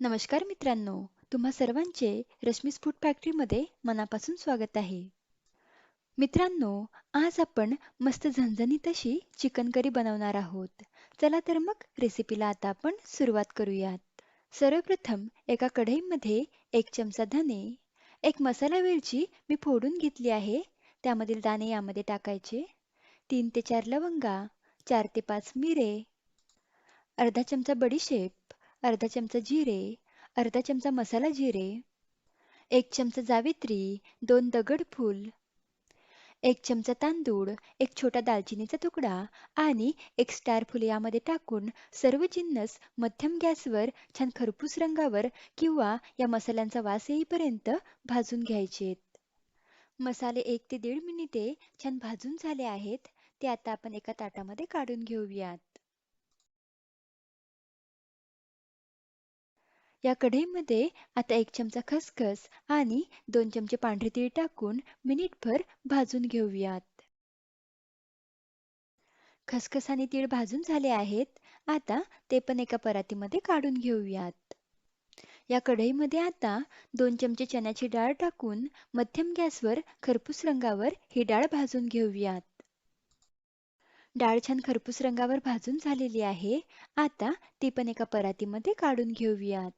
नमस्कार मित्रांनो तुम्हा सर्वांचे रश्मीस फूड फॅक्टरीमध्ये मनापासून स्वागत आहे. मित्रांनो आज आपण मस्त झणझणीत अशी चिकन करी बनवणार आहोत. चला तर मग रेसिपीला आता आपण सुरुवात करूयात. सर्वप्रथम एका कढईमध्ये एक चमचा धने एक मसाला वेलची मी फोडून घेतली आहे त्यामधील दाणे यामध्ये टाकायचे तीन ते चार लवंगा चार ते पाच मिरे अर्धा चमचा बडीशेप अर्धा चमचा जिरे अर्धा चमचा मसाला जिरे एक चमचा जावित्री दोन दगड फूल एक चमचा तांदूळ एक छोटा दालचिनीचा तुकडा आणि एक स्टार फुले यामध्ये टाकून सर्व जिन्नस मध्यम गॅसवर छान खरपूस रंगावर किंवा या मसाल्यांचा वास येईपर्यंत भाजून घ्यायचेत. मसाले एक ते दीड मिनिटे छान भाजून झाले आहेत. ते आता आपण एका ताटामध्ये काढून घेऊयात. या कढईमध्ये आता एक चमचा खसखस आणि दोन चमचे पांढरे तीळ टाकून मिनिटभर भाजून घेऊयात. खसखस आणि तीळ भाजून झाले आहेत. आता ते पण एका परातीमध्ये काढून घेऊयात. या कढईमध्ये आता दोन चमचे चण्याची डाळ टाकून मध्यम गॅसवर खरपूस रंगावर ही डाळ भाजून घेऊयात. डाळ छान खरपूस रंगावर भाजून झालेली आहे. आता ती पण एका परातीमध्ये काढून घेऊयात.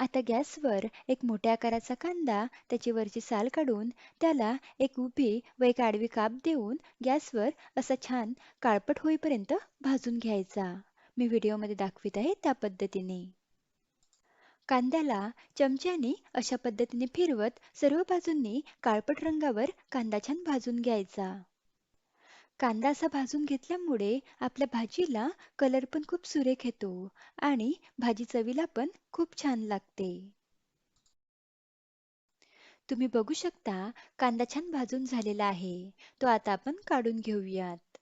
आता गॅसवर एक मोठ्या आकाराचा कांदा त्याची वरची साल काढून त्याला एक उभी व एक आडवी काप देऊन गॅसवर असा छान काळपट होईपर्यंत भाजून घ्यायचा. मी व्हिडिओमध्ये दाखवित आहे त्या पद्धतीने. कांद्याला चमच्याने अशा पद्धतीने फिरवत सर्व बाजूंनी काळपट रंगावर कांदा छान भाजून घ्यायचा. कांदा असा भाजून घेतल्यामुळे आपल्या भाजीला कलर पण खूप सुरेख येतो आणि भाजी चवीला पण खूप छान लागते. तुम्ही बघू शकता कांदा छान भाजून झालेला आहे. तो आता आपण काढून घेऊयात.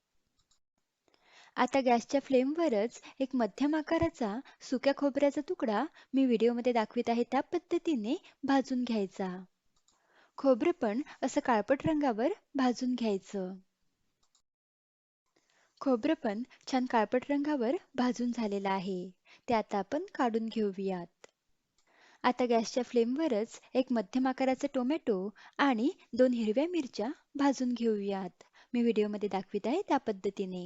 आता गॅसच्या फ्लेमवरच एक मध्यम आकाराचा सुक्या खोबऱ्याचा तुकडा मी व्हिडिओमध्ये दाखवित आहे त्या पद्धतीने भाजून घ्यायचा. खोबरं पण असं काळपट रंगावर भाजून घ्यायचं. खोबरं पण छान काळपट रंगावर भाजून झालेलं आहे. ते आता आपण काढून घेऊयात. आता गॅसच्या फ्लेमवरच एक मध्यम आकाराचा टोमॅटो आणि दोन हिरव्या मिरच्या भाजून घेऊयात. मी व्हिडिओमध्ये दाखवित आहे त्या पद्धतीने.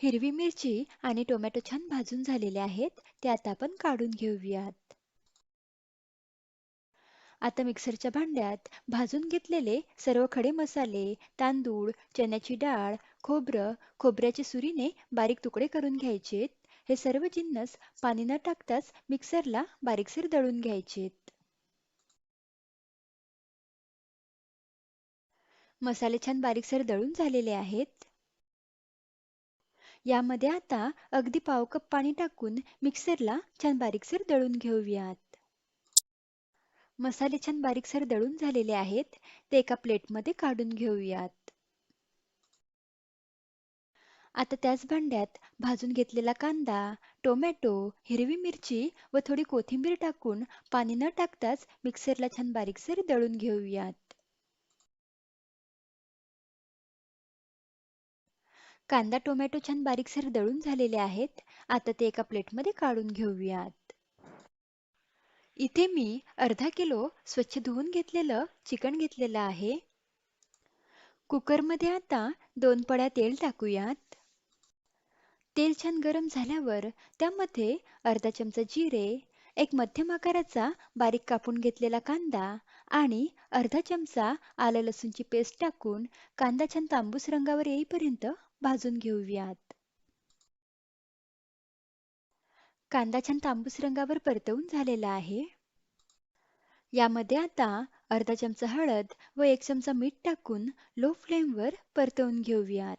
हिरवी मिरची आणि टोमॅटो छान भाजून झालेले आहेत. ते आता आपण काढून घेऊयात. आता मिक्सरच्या भांड्यात भाजून घेतलेले सर्व खडे मसाले तांदूळ चण्याची डाळ खोबरं खोबऱ्याच्या सुरीने बारीक तुकडे करून घ्यायचेत. हे सर्व जिन्नस पाणी न टाकताच मिक्सरला बारीकसर दळून घ्यायचेत. मसाले छान बारीकसर दळून झालेले आहेत. यामध्ये आता अगदी पाव कप पाणी टाकून मिक्सरला छान बारीकसर दळून घेऊयात. मसाले छान बारीकसर दळून झालेले आहेत. ते एका प्लेटमध्ये काढून घेऊयात. आता त्याच भांड्यात भाजून घेतलेला कांदा टोमॅटो हिरवी मिरची व थोडी कोथिंबीर टाकून पाणी न टाकताच मिक्सरला छान बारीकसर दळून घेऊयात. कांदा टोमॅटो छान बारीकसर दळून झालेले आहेत. आता ते एका प्लेटमध्ये काढून घेऊयात. इथे मी अर्धा किलो स्वच्छ धुवून घेतलेलं चिकन घेतलेलं आहे. कुकरमध्ये आता दोन पड्या तेल टाकूयात. तेल छान गरम झाल्यावर त्यामध्ये अर्धा चमचा जिरे एक मध्यम आकाराचा बारीक कापून घेतलेला कांदा आणि अर्धा चमचा आलं लसूणची पेस्ट टाकून कांदा छान तांबूस रंगावर येईपर्यंत भाजून घेऊयात. कांदा छान तांबूस रंगावर परतवून झालेला आहे. यामध्ये आता अर्धा चमचा हळद व एक चमचा मीठ टाकून लो फ्लेमवर परतवून घेऊयात.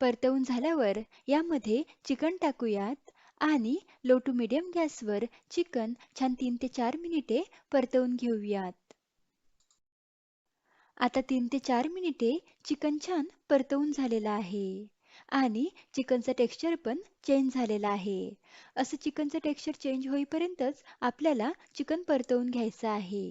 परतवून झाल्यावर यामध्ये चिकन टाकूयात आणि लो टू मिडियम गॅसवर चिकन छान तीन ते चार मिनिटे परतवून घेऊयात. आता तीन ते चार मिनिटे चिकन छान परतवून झालेलं आहे. आणि चिकनचं टेक्स्चर पण चेंज झालेलं आहे. असं चिकनचं टेक्स्चर चेंज होईपर्यंतच आपल्याला चिकन परतवून घ्यायचं आहे.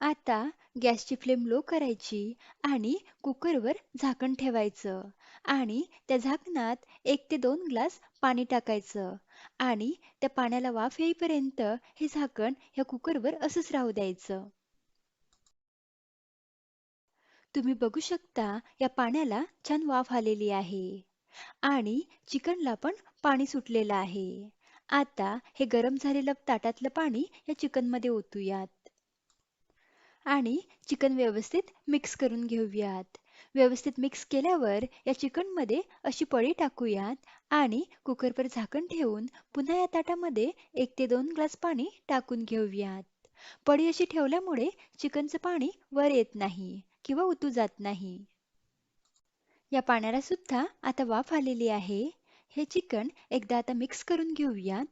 आता गॅसची फ्लेम लो करायची आणि कुकरवर झाकण ठेवायचं आणि त्या झाकणात एक ते दोन ग्लास पाणी टाकायचं आणि त्या पाण्याला वाफ येईपर्यंत हे झाकण ह्या कुकरवर असंच राहू द्यायचं. तुम्ही बघू शकता या पाण्याला छान वाफ आलेली आहे. आणि चिकनला पण पाणी सुटलेलं आहे. आता हे गरम झालेलं ताटातलं पाणी या चिकनमध्ये ओतूयात. आणि चिकन व्यवस्थित मिक्स करून घेऊयात. व्यवस्थित मिक्स केल्यावर या चिकनमध्ये अशी पळी टाकूयात आणि कुकरवर झाकण ठेवून पुन्हा या ताटामध्ये एक ते दोन ग्लास पाणी टाकून घेऊयात. पळी अशी ठेवल्यामुळे चिकनचं पाणी वर येत नाही. किंवा उतू जात नाही. या पाण्याला सुद्धा आता वाफ आलेली आहे. हे चिकन एकदा आता मिक्स करून घेऊयात.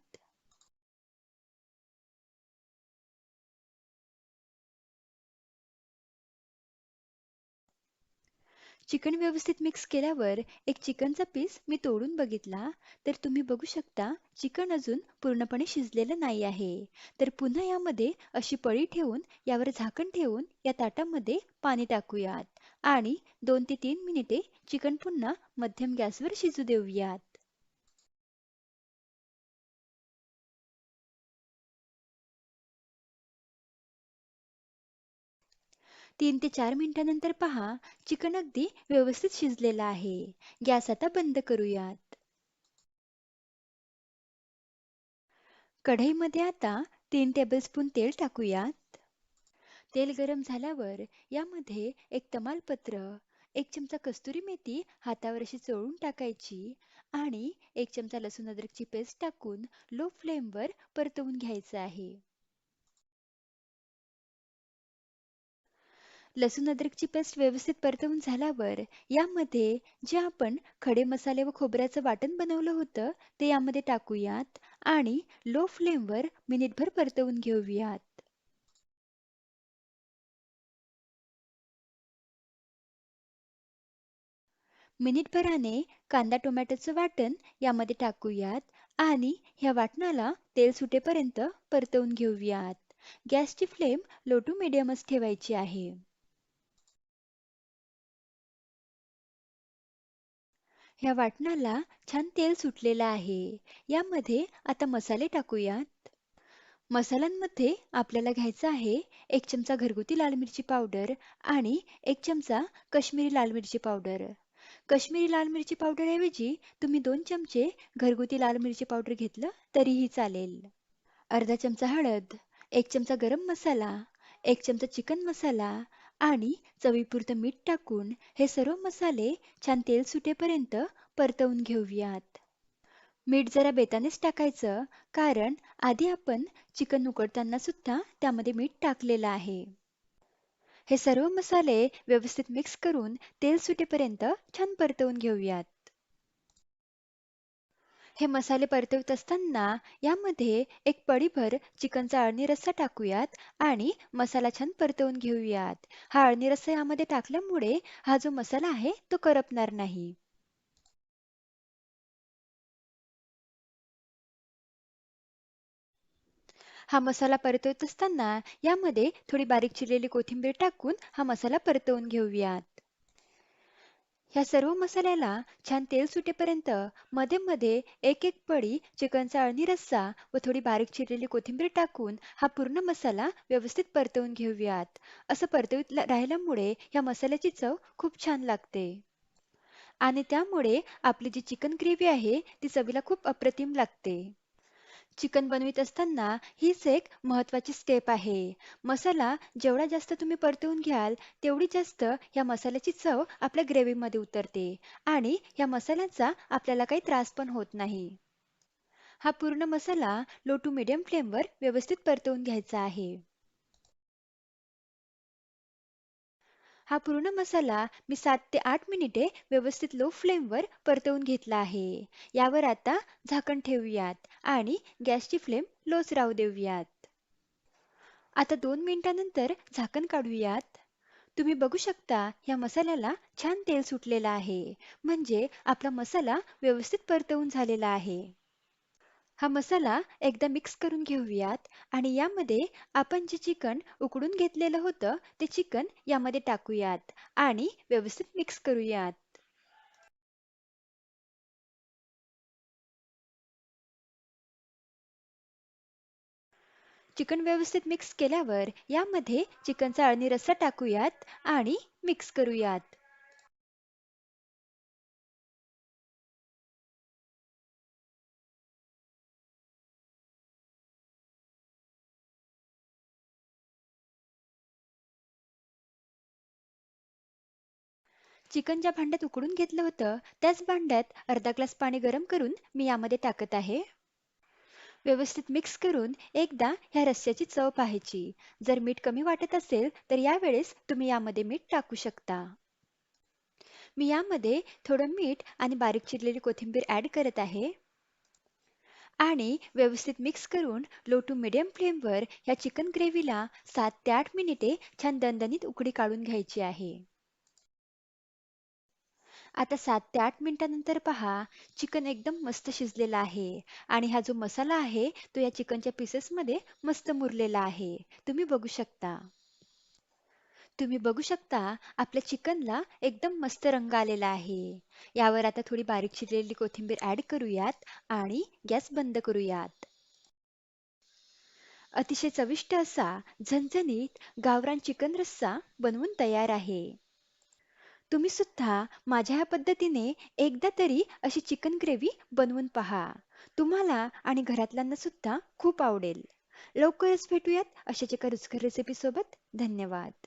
चिकन व्यवस्थित मिक्स केल्यावर एक चिकनचा पीस मी तोडून बघितला. तर तुम्ही बघू शकता चिकन अजून पूर्णपणे शिजलेलं नाही आहे. तर पुन्हा यामध्ये अशी पळी ठेवून यावर झाकण ठेवून या ताटामध्ये पाणी टाकूयात. आणि दोन ते तीन मिनिटे चिकन पुन्हा मध्यम गॅसवर शिजू देऊयात. तीन ते चार मिनिटांनंतर पहा चिकन अगदी व्यवस्थित शिजलेलं आहे. गॅस आता बंद करूयात. कढईमध्ये आता तीन टेबलस्पून तेल टाकूयात. तेल गरम झाल्यावर यामध्ये एक तमालपत्र एक चमचा कस्तुरी मेथी हातावर अशी चोळून टाकायची आणि एक चमचा लसूण अद्रकची पेस्ट टाकून लो फ्लेमवर परतवून घ्यायचं आहे. लसूण अद्रकची पेस्ट व्यवस्थित परतवून झाल्यावर यामध्ये जे आपण खडे मसाले व खोबऱ्याचं वाटण बनवलं होतं ते यामध्ये टाकूयात आणि लो फ्लेमवर मिनिटभर परतवून घेऊयात. मिनिटभराने कांदा टोमॅटोचं वाटण यामध्ये टाकूयात आणि ह्या वाटणाला तेल सुटेपर्यंत परतवून घेऊयात. गॅसची फ्लेम लो टू मिडियमच ठेवायची आहे. ह्या वाटणाला छान तेल सुटलेलं आहे. यामध्ये आता मसाले टाकूयात. मसाल्यांमध्ये आपल्याला घ्यायचं आहे एक चमचा घरगुती लाल मिरची पावडर आणि एक चमचा कश्मीरी लाल मिरची पावडर. कश्मीरी लाल मिरची पावडर ऐवजी तुम्ही दोन चमचे घरगुती लाल मिरची पावडर घेतलं तरीही चालेल. अर्धा चमचा हळद एक चमचा गरम मसाला एक चमचा चिकन मसाला आणि चवीपुरतं मीठ टाकून हे सर्व मसाले छान तेल सुटेपर्यंत परतवून घेऊयात. मीठ जरा बेतानेच टाकायचं कारण आधी आपण चिकन उकडताना सुद्धा त्यामध्ये मीठ टाकलेलं आहे. हे सर्व मसाले व्यवस्थित मिक्स करून तेल सुटेपर्यंत छान परतवून घेऊयात. हे मसाले परतवत असताना यामध्ये एक पडीभर चिकनचा अळणी रस्सा टाकूयात आणि मसाला छान परतवून घेऊयात. हा अळणी रस्सा यामध्ये टाकल्यामुळे हा जो मसाला आहे तो करपणार नाही. हा मसाला परतवत असताना यामध्ये थोडी बारीक चिरलेली कोथिंबीर टाकून हा मसाला परतवून घेऊयात. ह्या सर्व मसाल्याला छान तेल सुटेपर्यंत मध्ये मध्ये एक एक पडी चिकनचा अळणी रस्सा व थोडी बारीक चिरलेली कोथिंबीर टाकून हा पूर्ण मसाला व्यवस्थित परतवून घेऊयात. असं परतवीत राहिल्यामुळे ह्या मसाल्याची चव खूप छान लागते. आणि त्यामुळे आपली जी चिकन ग्रेव्ही आहे ती चवीला खूप अप्रतिम लागते. चिकन बनवित असताना हीच एक महत्त्वाची स्टेप आहे. मसाला जेवढा जास्त तुम्ही परतवून घ्याल तेवढी जास्त ह्या मसाल्याची चव आपल्या ग्रेव्हीमध्ये उतरते आणि ह्या मसाल्याचा आपल्याला काही त्रास पण होत नाही. हा पूर्ण मसाला लो टू मिडियम फ्लेमवर व्यवस्थित परतवून घ्यायचा आहे. हा पूर्ण मसाला मी सात ते आठ मिनिटे व्यवस्थित लो फ्लेमवर परतवून घेतला आहे. यावर आता झाकण ठेवूयात आणि गॅसची फ्लेम लोच राहू देऊयात. आता दोन मिनिटानंतर झाकण काढूयात. तुम्ही बघू शकता या मसाल्याला छान तेल सुटलेलं आहे. म्हणजे आपला मसाला व्यवस्थित परतवून झालेला आहे. हा मसाला एकदा मिक्स करून घेऊयात आणि यामध्ये आपण जे चिकन उकडून घेतलेलं होतं ते चिकन यामध्ये टाकूयात आणि व्यवस्थित मिक्स करूयात. चिकन व्यवस्थित मिक्स केल्यावर यामध्ये चिकनचा अळणी रस्सा टाकूयात आणि मिक्स करूयात. चिकन ज्या भांड्यात उकडून घेतलं होतं त्याच भांड्यात अर्धा ग्लास पाणी गरम करून मी यामध्ये टाकत आहे. व्यवस्थित मिक्स करून एकदा ह्या रस्स्याची चव पाहायची. जर मीठ कमी वाटत असेल तर यावेळेस तुम्ही यामध्ये मीठ टाकू शकता. मी यामध्ये थोडं मीठ आणि बारीक चिरलेली कोथिंबीर ॲड करत आहे. आणि व्यवस्थित मिक्स करून लो टू मिडियम फ्लेमवर ह्या चिकन ग्रेव्हीला सात ते आठ मिनिटे छान दणदणीत उकडी काढून घ्यायची आहे. आता सात ते आठ मिनिटानंतर पहा चिकन एकदम मस्त शिजलेला आहे. आणि हा जो मसाला आहे तो या चिकनच्या पीसेसमध्ये मस्त मुरलेला आहे. तुम्ही बघू शकता. तुम्ही बघू शकता आपल्या चिकनला एकदम मस्त रंग आलेला आहे. यावर आता थोडी बारीक चिरलेली कोथिंबीर ऍड करूयात आणि गॅस बंद करूयात. अतिशय चविष्ट असा झणझणीत गावरान चिकन रस्सा बनवून तयार आहे. तुम्ही सुद्धा माझ्या ह्या पद्धतीने एकदा तरी अशी चिकन ग्रेव्ही बनवून पहा. तुम्हाला आणि घरातल्यांना सुद्धा खूप आवडेल. लवकरच भेटूयात अशाच एका रुचकर रेसिपी सोबत. धन्यवाद.